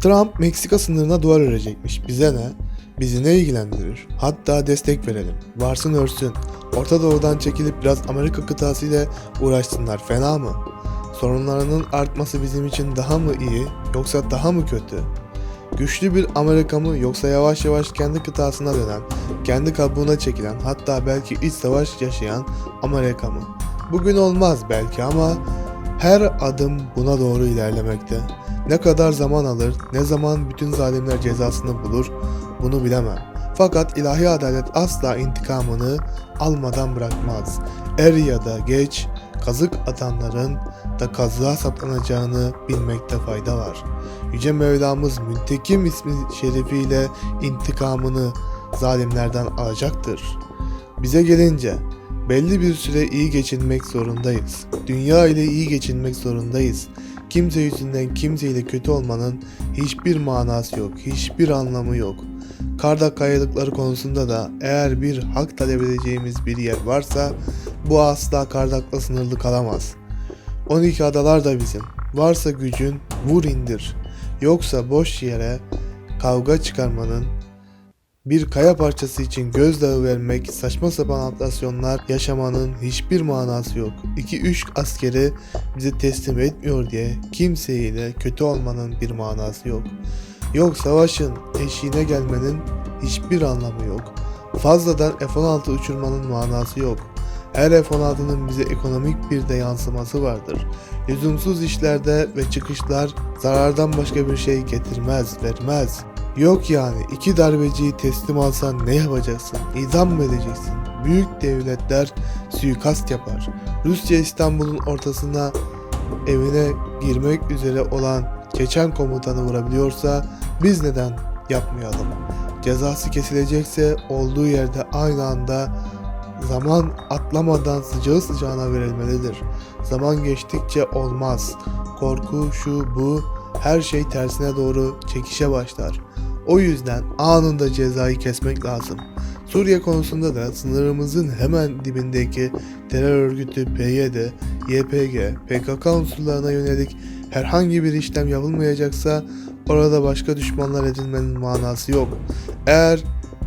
Trump Meksika sınırına duvar örecekmiş. Bize ne? Bizi ne ilgilendirir? Hatta destek verelim. Varsın örsün. Orta Doğu'dan çekilip biraz Amerika kıtası ile uğraşsınlar. Fena mı? Sorunlarının artması bizim için daha mı iyi yoksa daha mı kötü? Güçlü bir Amerika mı yoksa yavaş yavaş kendi kıtasına dönen, kendi kabuğuna çekilen hatta belki iç savaş yaşayan Amerika mı? Bugün olmaz belki ama her adım buna doğru ilerlemekte. Ne kadar zaman alır, ne zaman bütün zalimler cezasını bulur bunu bilemem. Fakat ilahi adalet asla intikamını almadan bırakmaz. Er ya da geç kazık atanların da kazığa saplanacağını bilmekte fayda var. Yüce Mevlamız Müntekim ismi şerefiyle intikamını zalimlerden alacaktır. Bize gelince belli bir süre iyi geçinmek zorundayız. Dünya ile iyi geçinmek zorundayız. Kimse yüzünden kimseyle kötü olmanın hiçbir manası yok, hiçbir anlamı yok. Kardak kayalıkları konusunda da eğer bir hak talep edeceğimiz bir yer varsa bu asla Kardak'la sınırlı kalamaz. 12 adalar da bizim. Varsa gücün vur indir. Yoksa boş yere kavga çıkarmanın bir kaya parçası için gözdağı vermek, saçma sapan atlasyonlar yaşamanın hiçbir manası yok. 2-3 askeri bize teslim etmiyor diye kimseyle kötü olmanın bir manası yok. Yok savaşın eşiğine gelmenin hiçbir anlamı yok. Fazladan F-16 uçurmanın manası yok. Her F-16'nın bize ekonomik bir de yansıması vardır. Lüzumsuz işlerde ve çıkışlar zarardan başka bir şey getirmez, vermez. Yok yani iki darbeciyi teslim alsan ne yapacaksın? İdam mı edeceksin? Büyük devletler suikast yapar. Rusya İstanbul'un ortasına evine girmek üzere olan Çeçen komutanı vurabiliyorsa biz neden yapmayalım? Cezası kesilecekse olduğu yerde aynı anda zaman atlamadan sıcağı sıcağına verilmelidir. Zaman geçtikçe olmaz. Korku şu bu her şey tersine doğru çekişe başlar. O yüzden anında cezayı kesmek lazım. Suriye konusunda da sınırımızın hemen dibindeki terör örgütü PYD, YPG, PKK unsurlarına yönelik herhangi bir işlem yapılmayacaksa orada başka düşmanlar edinmenin manası yok. Eğer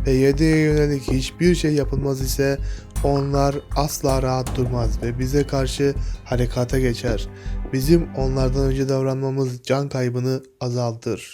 PYD'ye yönelik hiçbir şey yapılmaz ise onlar asla rahat durmaz ve bize karşı harekata geçer. Bizim onlardan önce davranmamız can kaybını azaltır.